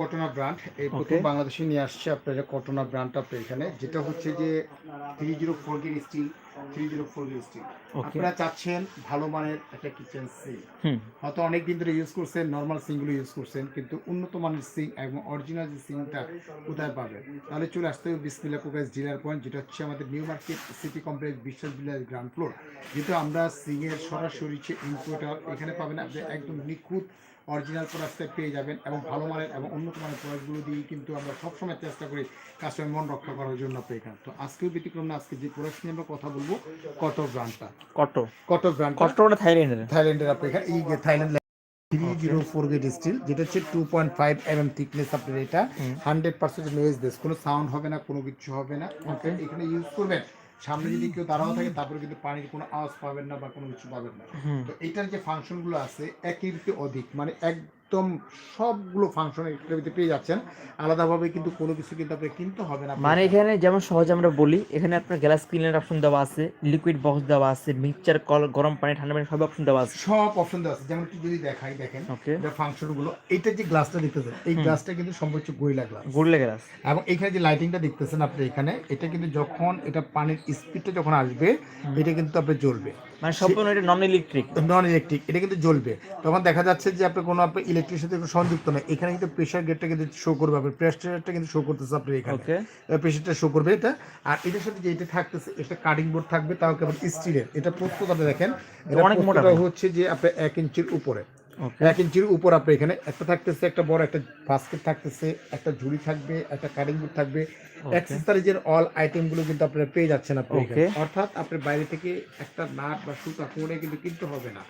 কটনা brand এই প্রথম বাংলাদেশে নিয়ে আসছে আপনার কটনা ব্র্যান্ডটা আপনার এখানে। যেটা হচ্ছে যে three zero four grade steel three zero four grade steel আপনারা চাচ্ছেন ভালো মানের একটা কিচেন সিঙ্ক হয়তো অনেক দিন ধরে ইউজ করছেন নর্মাল সিঙ্কগুলো ইউজ করছেন কিন্তু উন্নত মানের সিঙ্ক এবং অরিজিনাল যে সিঙ্কটা কোথায় পাবেন? তাহলে চলে আসতে হবে বিসমিল্লা কুকাইজ ডিলার পয়েন্ট যেটা হচ্ছে আমাদের নিউ মার্কেট সিটি কমপ্লেক্স বিশ্বাস বিলাস গ্রাউন্ড ফ্লোর যেহেতু আমরা সিঙ্গের সরাসরি যে ইনপুটার এখানে পাবেন আপনি একদম নিখুঁত অরিজিনাল প্রোডাক্টটা পেয়ে যাবেন এবং ভালো মানের এবং উন্নত মানের প্রোডাক্টগুলো দিয়ে কিন্তু আমরা সবসময় চেষ্টা করি কাস্টমার মন রক্ষা করার জন্য আপনি এখানে তো আজকেও ব্যতিক্রম না আজকে যে প্রোডাক্ট নিয়ে আমরা কথা বলব কত ব্র্যান্ডটা কত কত ব্র্যান্ড কত থাইল্যান্ডের থাইল্যান্ডের আপনি এই যে Thailand three zero four grade steel যেটা হচ্ছে two point five M M thickness আপনার এটা। হান্ড্রেড পার্সেন্ট নোয়েজ বেস কোনো সাউন্ড হবে না কোনো কিছু হবে না. এখানে ইউজ করবেন। সামনে যদি কেউ দাঁড়াও থাকে তারপরে কিন্তু পানির কোনো আওয়াজ পাবেন না বা কোনো কিছু পাবেন না। তো এটার যে ফাংশনগুলো আছে একই রীতি অধিক মানে একদম সবগুলো ফাংশন এটার ভিতরে পেয়ে যাচ্ছেন। আলাদাভাবে কিন্তু কোনো কিছু কিন্তু আপনি কিনতে হবে না। মানে এখানে যেমন সহজে আমরা বলি এখানে আপনার গ্যালাস ক্লিনার অপশন দেওয়া আছে লিকুইড বক্স দেওয়া আছে মিক্সচার কল গরম পানি ঠান্ডা পানি সব অপশন দেওয়া আছে। সব অপশন দেওয়া আছে। যেমন একটু যদি দেখাই দেখেন ওকে এটা ফাংশনগুলো এইটা যে গ্লাসটা দেখতেছেন এই। গ্লাসটা কিন্তু সম্পর্ক গরিলা গ্লাস গুড়লে গ্লাস এবং এখানে যে লাইটিংটা দেখতেছেন আপনি এখানে এটা কিন্তু যখন এটা পানির স্পিডটা যখন আসবে এটা কিন্তু আপনার জ্বলবে। মানে সম্পূর্ণ এটা নন ইলেকট্রিক নন ইলেকট্রিক এটা কিন্তু জ্বলবে। তখন দেখা যাচ্ছে যে আপনি কোনো আপনার ইলেকট্রিক সাথে সংযুক্ত নয়। এখানে কিন্তু প্রেশার গেটটা কিন্তু শো করবে আপনার প্রেশারটা কিন্তু শো করতেছে আপনার এখানে। প্রেশারটা শো করবে এটা। আর এটার সাথে যে এটা থাকতেছে এটা কাটিং বোর্ড থাকবে তাও কেবল স্টিলের এটা প্রস্তুত আপনি দেখেন। অনেক মোটা হচ্ছে যে আপনার এক ইঞ্চির উপরে। এক ইঞ্চির উপর আপনি এখানে একটা থাকতেছে একটা বড় একটা বাস্কেট থাকতেছে একটা ঝুড়ি থাকবে একটা কাটিং বোর্ড থাকবে। অ্যাক্সেসরিজের অল আইটেমগুলো কিন্তু আপনারা পেয়ে যাচ্ছেন আপনি। অর্থাৎ আপনার বাইরে থেকে একটা নাট বা সুতা করে কিন্তু কিনতে হবে না।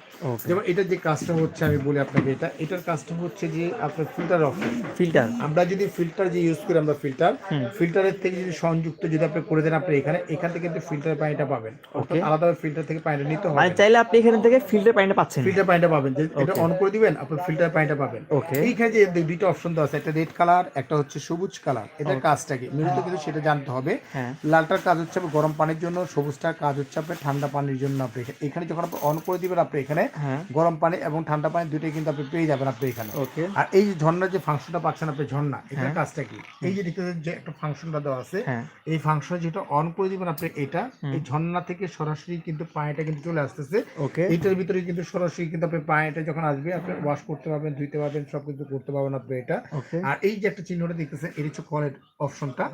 যেমন এটার যে কাজটা হচ্ছে আমি বলি আপনাকে এটা। এটার কাজটা হচ্ছে যে আপনার ফিল্টার অপশন ফিল্টার আমরা যদি ফিল্টার যে ইউজ করি আমরা ফিল্টার ফিল্টারের থেকে যদি সংযুক্ত যদি আপনি করে দেন আপনি এখানে এখান থেকে কিন্তু ফিল্টার পানিটা পাবেন। Okay. ফিল্টার থেকে পানিটা নিতে হবে। মানে চাইলে আপনি এখান থেকে ফিল্টার পানিটা পাচ্ছেন। ফিল্টার পানিটা পাবেন। যে এটা অন করে দিবেন আপনি ফিল্টার পানিটা পাবেন। ওকে এইখানে যে দুইটা অপশন দেওয়া আছে একটা রেড কালার একটা হচ্ছে সবুজ কালার এটার কাজটা কি? মূলত কিন্তু সেটা জানতে হবে। হ্যাঁ। লালটার কাজ হচ্ছে আপনার গরম পানির জন্য সবুজটার কাজ হচ্ছে আপনার ঠান্ডা পানির জন্য আপনি এখানে- যখন আপনি অন করে দিবেন আপনি এখানে হ্যাঁ। গরম পানি এবং ঠান্ডা পানি দুটোই কিন্তু আপনি পেয়ে যাবেন আপনি এখানে। ওকে আর এই যে ঝর্ণার যে ফাংশনটা পাচ্ছেন আপনি ঝর্ণা এটার হ্যাঁ। কাজটা কি? এই যে দেখতে যে একটা ফাংশনটা দেওয়া আছে হ্যাঁ। এই ফাংশন যেটা অন করে দিবেন আপনি এটা এই ঝর্ণা থেকে সরাসরি কিন্তু পানিটা কিন্তু চলে আসতেছে। ওকে এটার ভিতরে কিন্তু সরাসরি কিন্তু আপনি পানিটা যখন আসবে আপনি ওয়াশ করতে পারবেন ধুইতে পারবেন সব কিছু করতে পারবেন আপনি এটা। আর এই যে একটা চিহ্নটা দেখতেছেন এটা হচ্ছে কলের অপশনটা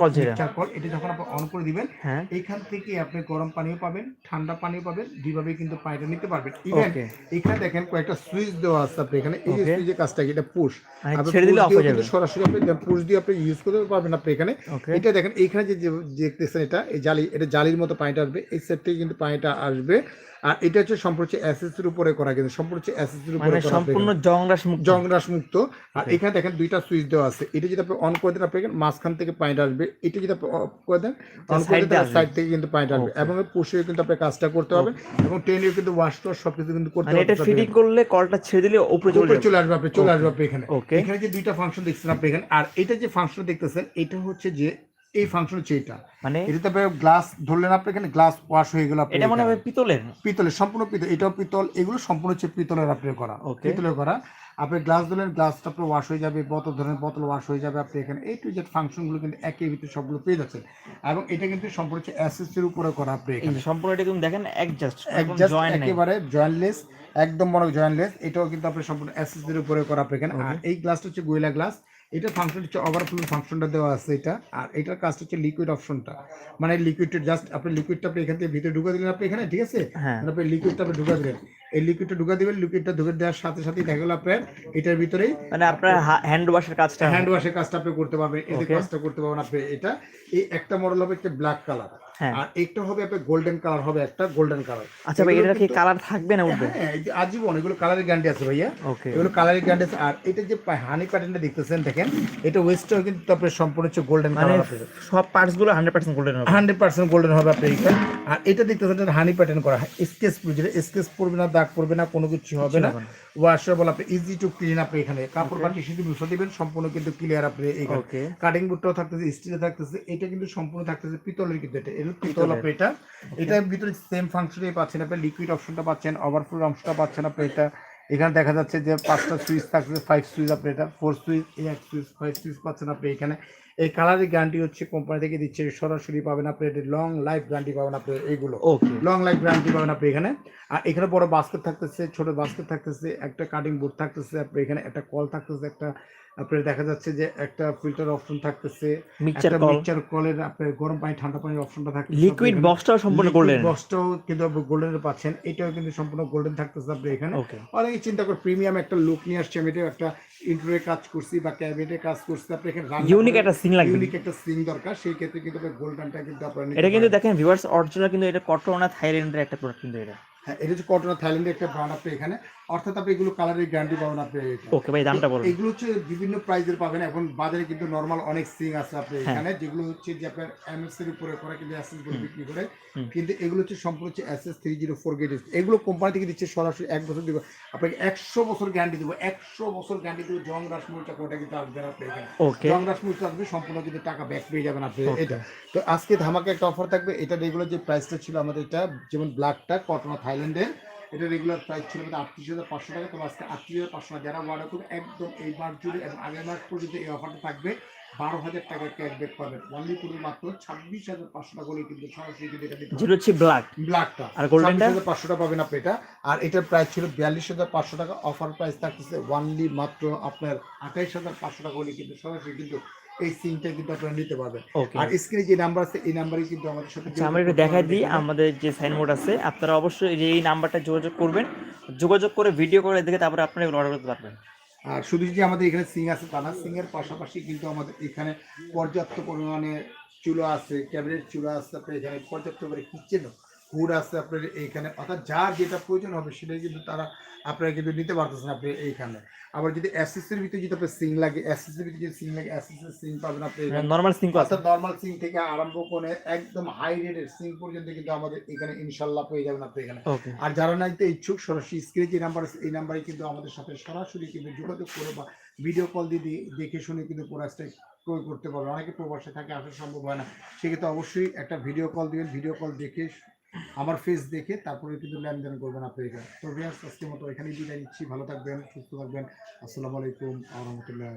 call যেটা। মিক্সচার কল এটা যখন আপনি অন করে দিবেন হ্যাঁ। এখান থেকে আপনি গরম পানিও পাবেন ঠান্ডা পানিও পাবেন দুইভাবে কিন্তু পানিটা নিতে পারবেন। ইভেন এখানে দেখেন কয়েকটা সুইচ দেওয়া আছে আপনি এখানে। এই যে সুইচের কাজটা কি, এটা পুশ মানে ছেড়ে দিলে অফ হয়ে যাবে। সরাসরি আপনি পুশ দিয়ে আপনি ইউজ করতে পারবেন আপনি এখানে। এটা দেখেন এইখানে যে দেখতেছেন এটা এই জালি এটা জালির মতো পানিটা আসবে। এই সেট থেকে কিন্তু পানিটা আসবে। আর এটা হচ্ছে সম্পূর্ণ হচ্ছে অ্যাসেসের উপরে করা কিন্তু সম্পূর্ণ হচ্ছে অ্যাসেসের উপরে মানে সম্পূর্ণ জংরাস মুক্ত জংরাস মুক্ত আর এখানে দেখেন দুইটা সুইচ দেওয়া আছে। এটা যদি আপনি অন করে দেন আপনি মাঝখান থেকে পানিটা আসবে। এটা যদি আপনি অফ করে দেন অন করে দেন সাইড থেকে কিন্তু পানিটা আসবে। এবং পুষে কিন্তু আপনি কাজটা করতে পারবেন এবং টেনেও কিন্তু ওয়াশ টোয়াশ সবকিছু কিন্তু করতে মানে এটা পারবেন ফিটিং করলে কলটা ছেড়ে দিলে উপরে চলে চলে আসবে আপনি চলে আসবে আপনি এখানে. এখানে যে দুইটা ফাংশন দেখছেন আপনি এখানে। আর এটা যে ফাংশন দেখতেছেন এটা হচ্ছে যে এই ফাংশন হচ্ছে এটা। মানে এটাতে আপনি গ্লাস ধরলেন আপনি এখানে গ্লাস ওয়াশ হয়ে গেল এটা মনে। হয় পিতলের। পিতলের সম্পূর্ণ পিতল এটাও পিতল এগুলো সম্পূর্ণ হচ্ছে পিতলের আপনি করা. পিতলের করা। আপনি গ্লাস ধরলেন গ্লাসটা আপনার ওয়াশ হয়ে যাবে বোতল ধরেন বোতল ওয়াশ হয়ে যাবে আপনি এখানে। এই টু জেড ফাংশনগুলো কিন্তু একই ভিতরে সবগুলো পেয়ে যাচ্ছেন। এবং এটা কিন্তু সম্পূর্ণ হচ্ছে অ্যাসেসের উপরে করা আপনি এখানে। সম্পূর্ণ এটা কিন্তু দেখেন অ্যাডজাস্ট নেই। একেবারে জয়েন্টলেস একদম মনে জয়েন্টলেস এটাও কিন্তু আপনি সম্পূর্ণ অ্যাসেসের উপরে করা আপনি এখানে। আর এই গ্লাসটা হচ্ছে গোয়েলা গ্লাস এটা ফাংশন হচ্ছে ওভারফ্লো ফাংশনটা দেওয়া আছে এটা আর এটার কাজ হচ্ছে লিকুইড অপশনটা মানে লিকুইডটা জাস্ট আপনি লিকুইডটা আপনি এখান থেকে ভিতরে ঢুকে দিলেন আপনি এখানে ঠিক আছে? হ্যাঁ। আপনি লিকুইডটা আপনি ঢুকা দিলেন। এই লিকুইডটা ঢুকা দিবেন লিকুইডটা ঢুকে দেওয়ার সাথে সাথেই দেখা গেল আপনার এটার ভিতরেই মানে আপনার হ্যান্ড ওয়াশের কাজটা হ্যান্ড ওয়াশের কাজটা আপনি করতে পারবেন এতে কাজটা করতে পারবেন আপনি এটা। এই একটা মডেল হবে একটা ব্ল্যাক কালার হ্যাঁ। আর একটা হবে আপনার গোল্ডেন কালার হবে একটা গোল্ডেন কালার আচ্ছা ভাই এটা কি কালার থাকবে না উঠবে? হ্যাঁ আজীবন এগুলো কালারের গ্যারান্টি আছে ভাইয়া। এগুলো কালারের গ্যারান্টি আছে। আর এটা যে হানি প্যাটার্নটা দেখতেছেন দেখেন এটা ওয়েস্টটাও কিন্তু সম্পূর্ণ হচ্ছে গোল্ডেন মানে কালার সব পার্টসগুলো হান্ড্রেড পার্সেন্ট গোল্ডেন হবে। হান্ড্রেড পার্সেন্ট গোল্ডেন হবে আপনার এটা আর এটা দেখতেছেন হানি প্যাটার্ন করা। স্কেচ যেটা স্কেচ পড়বে না দাগ পড়বে না কোনো কিছু হবে না। হবে না। ওয়াশেবল আপনি ইজি টু ক্লিন আপনি এখানে। কাপড় পাটি শুধু মুছে দিবেন সম্পূর্ণ কিন্তু ক্লিয়ার আপনি এখানে কাটিং বোর্ডটাও থাকতেছে স্টিলে থাকতেছে এটা কিন্তু সম্পূর্ণ থাকতেছে পিতলের কিন্তু এটা। এটা পিতল আপনি এটা। এটার ভিতরে সেম ফাংশনই পাচ্ছেন আপনি লিকুইড অপশনটা পাচ্ছেন ওভারফ্লো অংশটা পাচ্ছেন আপনি এটা। এখানে দেখা যাচ্ছে যে পাঁচটা সুইচ থাকছে ফাইভ সুইচ আপনি এটা ফোর সুইচ এক সুইচ ফাইভ সুইচ পাচ্ছেন আপনি এখানে। এই কালারের গ্যারান্টি হচ্ছে কোম্পানি থেকে দিচ্ছে সরাসরি পাবেন আপনি লং লাইফ গ্যারান্টি পাবেন আপনি এইগুলো। লং লাইফ গ্যারান্টি পাবেন আপনি এখানে। আর এখানে বড় বাস্কেট থাকতেছে ছোট বাস্কেট থাকতেছে একটা কাটিং বোর্ড থাকতেছে আপনি এখানে একটা কল থাকতেছে একটা আপনার দেখা যাচ্ছে যে একটা ফিল্টার অপশন থাকতেছে একটা মিক্সচার কলের আপনার গরম পানি ঠান্ডা পানির অপশনটা থাকে লিকুইড বক্সটাও সম্পূর্ণ গোল্ডেন বক্সটাও কিন্তু আপনি গোল্ডেনের পাচ্ছেন। এটাও কিন্তু সম্পূর্ণ গোল্ডেন থাকতেছে আপনি এখানে। অনেকে চিন্তা করে প্রিমিয়াম একটা লুক নিয়ে আসছে আমি এটা একটা ইন্টারে কাজ করছি বা ক্যাবিনেটে কাজ করছি আপনি এখানে ইউনিক একটা সিং লাগবে। ইউনিক একটা সিং দরকার সেই ক্ষেত্রে কিন্তু গোল্ডেনটা কিন্তু আপনার এটা কিন্তু। দেখেন ভিউয়ার্স অরিজিনাল কিন্তু এটা কটনা থাইল্যান্ডের একটা প্রোডাক্ট কিন্তু এটা। হ্যাঁ এটা হচ্ছে কটনা থাইল্যান্ডের একটা ব্র্যান্ড আপনি এখানে। অর্থাৎ আপনি এগুলো কালারের গ্যারান্টি পাবেন আপনি। ওকে ভাই দামটা বলুন। এগুলো হচ্ছে বিভিন্ন প্রাইজের পাবেন। এখন বাজারে কিন্তু নরমাল অনেক সিং আছে আপনি হ্যাঁ। এখানে যেগুলো হচ্ছে যে আপনার এমএস এর উপরে করা কিন্তু অ্যাসেসগুলো বিক্রি করে। কিন্তু এগুলো হচ্ছে সম্পূর্ণ হচ্ছে SS three zero four grade এগুলো কোম্পানি থেকে দিচ্ছে সরাসরি এক বছর দিব। আপনাকে একশো বছর গ্যারান্টি দেবো। একশো বছর গ্যারান্টি দেবো জং রাসমুলটা কোটা কিন্তু আসবে আপনি এখানে। জং রাসমুলটা আসবে সম্পূর্ণ কিন্তু টাকা ব্যাক পেয়ে যাবেন আপনি। এটা। তো আজকে ধামাকা একটা অফার থাকবে। এটা রেগুলার যে প্রাইসটা ছিল আমাদের এটা যেমন ব্ল্যাকটা কটনা থাইল্যান্ডের এটা রেগুলার প্রাইস ছিল আটত্রিশ হাজার পাঁচশো টাকা। তো আজকে আটত্রিশ হাজার পাঁচশো টাকা যারা অর্ডার করবে একদম এই মাস জুড়ে এবং আগের মাস পর্যন্ত এই অফারটা থাকবে। বারো হাজার টাকা ক্যাশব্যাক পাবেন। অনলি পুরো মাত্র ছাব্বিশ হাজার পাঁচশো টাকা হলে কিন্তু সরাসরি কিন্তু এটা যেটা হচ্ছে ব্ল্যাক ব্ল্যাকটা আর goldenটা? পাঁচশো টাকা পাবেন আপনি এটা। আর এটার প্রাইস ছিল বিয়াল্লিশ হাজার পাঁচশো টাকা। অফার প্রাইস থাকতেছে ওয়ানলি মাত্র আপনার আঠাইশ হাজার পাঁচশো টাকা হলে কিন্তু সরাসরি কিন্তু এই সিমটা কিন্তু আপনারা নিতে পারবেন। আর স্ক্রিনে যে নাম্বার আছে এই নাম্বারে কিন্তু আমাদের সাথে আচ্ছা আমরা একটু দেখাই দিই আমাদের যে সাইনবোর্ড আছে। আপনারা অবশ্যই এই যে এই নাম্বারটা যোগাযোগ করবেন। যোগাযোগ করে ভিডিও করে দেখে তারপরে আপনারা এগুলো অর্ডার করতে পারবেন। আর শুধু যে আমাদের এখানে সিং আছে তা না সিং এর পাশাপাশি কিন্তু আমাদের এখানে পর্যাপ্ত পরিমাণে চুলো আছে ক্যাবিনেট চুলো আছে আপনার এখানে পর্যাপ্ত পরিমাণে কিচেন হুড আছে আপনার এইখানে। অর্থাৎ যার যেটা প্রয়োজন হবে সেটাই কিন্তু তারা আপনারা কিন্তু নিতে পারতেছেন আপনি এইখানে। আবার যদি অ্যাসিসের ভিতরে যদি আপনার সিং লাগে অ্যাসিসের ভিতরে যদি সিং লাগে অ্যাসিসের সিং পাবেন আপনি নর্মাল সিঙ্ক আছে অর্থাৎ নর্মাল সিং থেকে আরম্ভ করে একদম হাই রেটের সিং পর্যন্ত কিন্তু আমাদের এখানে ইনশাল্লাহ পেয়ে যাবেন আপনি এখানে। আর যারা নাইতে ইচ্ছুক সরাসরি স্ক্রিনে যে নাম্বার আছে এই নাম্বারে কিন্তু আমাদের সাথে সরাসরি কিন্তু যোগাযোগ করে বা ভিডিও কল দিয়ে দিয়ে দেখে শুনে কিন্তু প্রোডাক্টটা ক্রয় করতে পারবে অনেকে প্রবাসে থাকে আসা সম্ভব হয় না। সেক্ষেত্রে অবশ্যই একটা ভিডিও কল দিবেন। ভিডিও কল দেখে আমার ফেস দেখে তারপরে কিন্তু লেনদেন করবেন আপনার তো ভিয়ার্স আজকের মতো এখানেই বিদায় নিচ্ছি। ভালো থাকবেন, সুস্থ থাকবেন। আসসালামু আলাইকুম, আহমতুল্লাহ